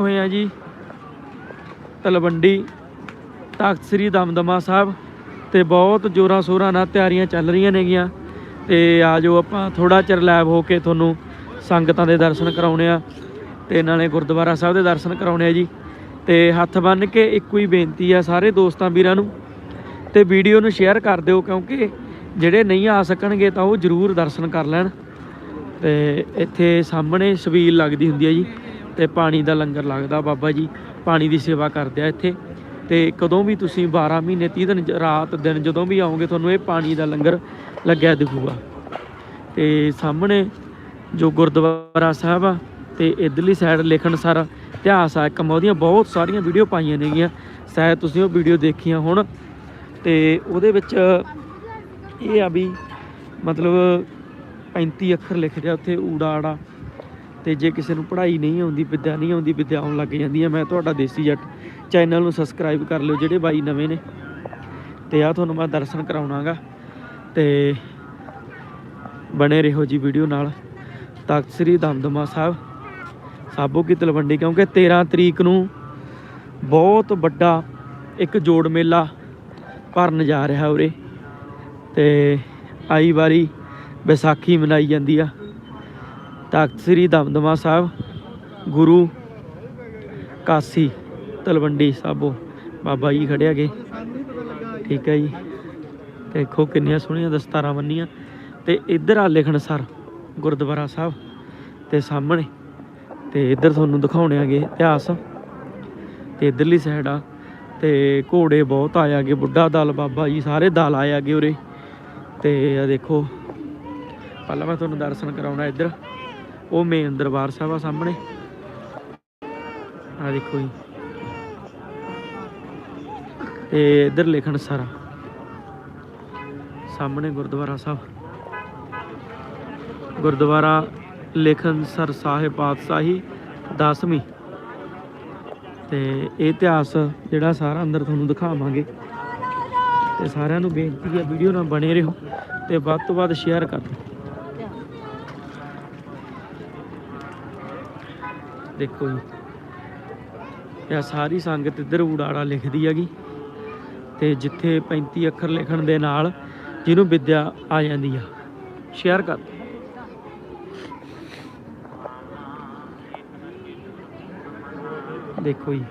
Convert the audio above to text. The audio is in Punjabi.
ਹੋਏ ਆ ਜੀ। ਤਲਵੰਡੀ ਤਖਤ ਸ੍ਰੀ ਦਮਦਮਾ ਸਾਹਿਬ ਤੇ ਬਹੁਤ ਜੋਰਾਂ ਸ਼ੋਰਾਂ ਨਾਲ ਤਿਆਰੀਆਂ ਚੱਲ ਰਹੀਆਂ ਨੇਗੀਆਂ। ਤੇ ਆਜੋ ਆਪਾਂ ਥੋੜਾ ਚਿਰ ਲੈਬ ਹੋ ਕੇ ਤੁਹਾਨੂੰ ਸੰਗਤਾਂ ਦੇ ਦਰਸ਼ਨ ਕਰਾਉਣੇ ਆ ਤੇ ਨਾਲੇ ਗੁਰਦੁਆਰਾ ਸਾਹਿਬ ਦੇ ਦਰਸ਼ਨ ਕਰਾਉਣੇ ਆ ਜੀ। ਤੇ ਹੱਥ ਬੰਨ ਕੇ ਇੱਕੋ ਹੀ ਬੇਨਤੀ ਆ ਸਾਰੇ ਦੋਸਤਾਂ ਵੀਰਾਂ ਨੂੰ ਤੇ ਵੀਡੀਓ ਨੂੰ ਸ਼ੇਅਰ ਕਰ ਦਿਓ ਕਿਉਂਕਿ ਜਿਹੜੇ ਨਹੀਂ ਆ ਸਕਣਗੇ ਤਾਂ ਉਹ ਜ਼ਰੂਰ ਦਰਸ਼ਨ ਕਰ ਲੈਣ। ਤੇ ਇੱਥੇ ਸਾਹਮਣੇ ਸਵੀਲ ਲੱਗਦੀ ਹੁੰਦੀ ਹੈ ਜੀ। ਤੇ ਪਾਣੀ ਦਾ ਲੰਗਰ ਲੱਗਦਾ ਬਾਬਾ ਜੀ, ਪਾਣੀ ਦੀ ਸੇਵਾ ਕਰਦੇ ਆ ਇੱਥੇ। ਤੇ ਕਦੋਂ ਵੀ ਤੁਸੀਂ 12 ਮਹੀਨੇ 30 ਦਿਨ ਰਾਤ ਦਿਨ ਜਦੋਂ ਵੀ ਆਓਗੇ, ਤੁਹਾਨੂੰ ਇਹ ਪਾਣੀ ਦਾ ਲੰਗਰ ਲੱਗਿਆ ਦਿਖੂਗਾ। ਤੇ ਸਾਹਮਣੇ ਜੋ ਗੁਰਦੁਆਰਾ ਸਾਹਿਬ ਆ, ਤੇ ਇਧਰਲੀ ਸਾਈਡ ਲਿਖਣ ਸਾਰਾ ਇਤਿਹਾਸ ਆ, ਇੱਕ ਮੈਂ ਉਹਦੀਆਂ ਬਹੁਤ ਸਾਰੀਆਂ ਵੀਡੀਓ ਪਾਈਆਂ ਨੇਗੀਆਂ। ਸ਼ਾਇਦ ਤੁਸੀਂ ਉਹ ਵੀਡੀਓ ਦੇਖੀਆਂ ਹੁਣ। ਤੇ ਉਹਦੇ ਵਿੱਚ ਇਹ ਆ ਵੀ ਮਤਲਬ 35 ਅੱਖਰ ਲਿਖ ਰਿਹਾ ਉੱਥੇ ਊੜਾ ਆੜਾ ਤੇ ਜੇ ਕਿਸੇ ਨੂੰ ਪੜ੍ਹਾਈ ਨਹੀਂ ਆਉਂਦੀ, ਵਿਦਿਆ ਨਹੀਂ ਆਉਂਦੀ, ਵਿਦਿਆ ਆਉਣ ਲੱਗ ਜਾਂਦੀ ਹੈ ਮੈਂ ਤੁਹਾਡਾ ਦੇਸੀ ਜੱਟ। ਚੈਨਲ ਨੂੰ ਸਬਸਕ੍ਰਾਈਬ ਕਰ ਲਿਓ ਜਿਹੜੇ ਬਾਈ ਨਵੇਂ ਨੇ। ਤੇ ਆ ਤੁਹਾਨੂੰ ਮੈਂ ਦਰਸ਼ਨ ਕਰਾਉਣਾਗਾ। ਤੇ ਬਣੇ ਰਹੋ ਜੀ ਵੀਡੀਓ ਨਾਲ। ਤਖਤ ਸ੍ਰੀ ਦਮਦਮਾ ਸਾਹਿਬ। ਸਾਬੋ ਕੀ ਤਲਵੰਡੀ, ਕਿਉਂਕਿ 13 ਤਰੀਕ ਨੂੰ ਬਹੁਤ ਵੱਡਾ ਇੱਕ ਜੋੜ ਮੇਲਾ ਭਰਨ ਜਾ ਰਿਹਾ ਉਰੇ। ਤੇ ਆਈ ਵਾਰੀ ਵਿਸਾਖੀ ਮਨਾਈ ਜਾਂਦੀ ਆ। ਤਖਤ ਸ੍ਰੀ ਦਮਦਮਾ ਸਾਹਿਬ, ਗੁਰੂ ਕਾਸੀ ਤਲਵੰਡੀ ਸਾਬੋ, ਬਾਬਾ ਜੀ ਖੜਿਆ ਗੇ ਠੀਕ ਹੈ ਜੀ। ਦੇਖੋ ਕਿੰਨੀਆਂ ਸੋਹਣੀਆਂ ਦਸਤਾਰਾਂ ਬੰਨੀਆਂ। ਤੇ ਇੱਧਰ ਆ ਲਿਖਣ ਸਰ, ਗੁਰਦੁਆਰਾ ਸਾਹਿਬ ਤੇ ਸਾਹਮਣੇ। ਤੇ ਇੱਧਰ ਤੁਹਾਨੂੰ ਦਿਖਾਉਣੇ ਆਗੇ ਇਤਿਹਾਸ। ਤੇ ਇੱਧਰਲੀ ਸਾਈਡ ਆ। ਤੇ ਘੋੜੇ ਬਹੁਤ ਆਇਆਗੇ ਬੁੱਢਾ ਦਲ, ਬਾਬਾ ਜੀ ਸਾਰੇ ਦਲ ਆਇਆਗੇ ਉਰੇ। ਤੇ ਆ ਦੇਖੋ, ਪਹਿਲਾਂ ਮੈਂ ਤੁਹਾਨੂੰ ਦਰਸ਼ਨ ਕਰਾਉਣਾ ਇੱਧਰ। ਉਹ ਮੇਨ ਦਰਬਾਰ ਸਾਹਿਬ ਆ ਸਾਹਮਣੇ। ਆ ਦੇਖੋ ਜੀ। ਤੇ ਇੱਧਰ ਲਿਖਣ ਸਾਰਾ। ਸਾਹਮਣੇ ਗੁਰਦੁਆਰਾ ਸਾਹਿਬ। ਗੁਰਦੁਆਰਾ ਲੇਖਨ ਸਰ ਸਾਹਿਬ ਪਾਤਸ਼ਾਹੀ 10ਵੀਂ ਤੇ ਇਹ ਇਤਿਹਾਸ ਜਿਹੜਾ ਸਾਰਾ ਅੰਦਰ ਤੁਹਾਨੂੰ ਦਿਖਾਵਾਂਗੇ। ਤੇ ਸਾਰਿਆਂ ਨੂੰ ਬੇਨਤੀ ਹੈ, ਵੀਡੀਓ ਨਾਲ ਬਣੇ ਰਹੋ ਤੇ ਵੱਧ ਤੋਂ ਵੱਧ ਸ਼ੇਅਰ ਕਰ ਦਿਓ। ਦੇਖੋ ਜੀ। ਇਹ ਸਾਰੀ ਸੰਗਤ ਇੱਧਰ ਊੜਾੜਾ ਲਿਖਦੀ ਹੈਗੀ। ਤੇ ਜਿੱਥੇ 35 ਅੱਖਰ ਲਿਖਣ ਦੇ ਨਾਲ ਜਿਹਨੂੰ ਵਿਦਿਆ ਆ ਜਾਂਦੀ ਆ। ਸ਼ੇਅਰ ਕਰ। ਦੇਖੋ ਜੀ।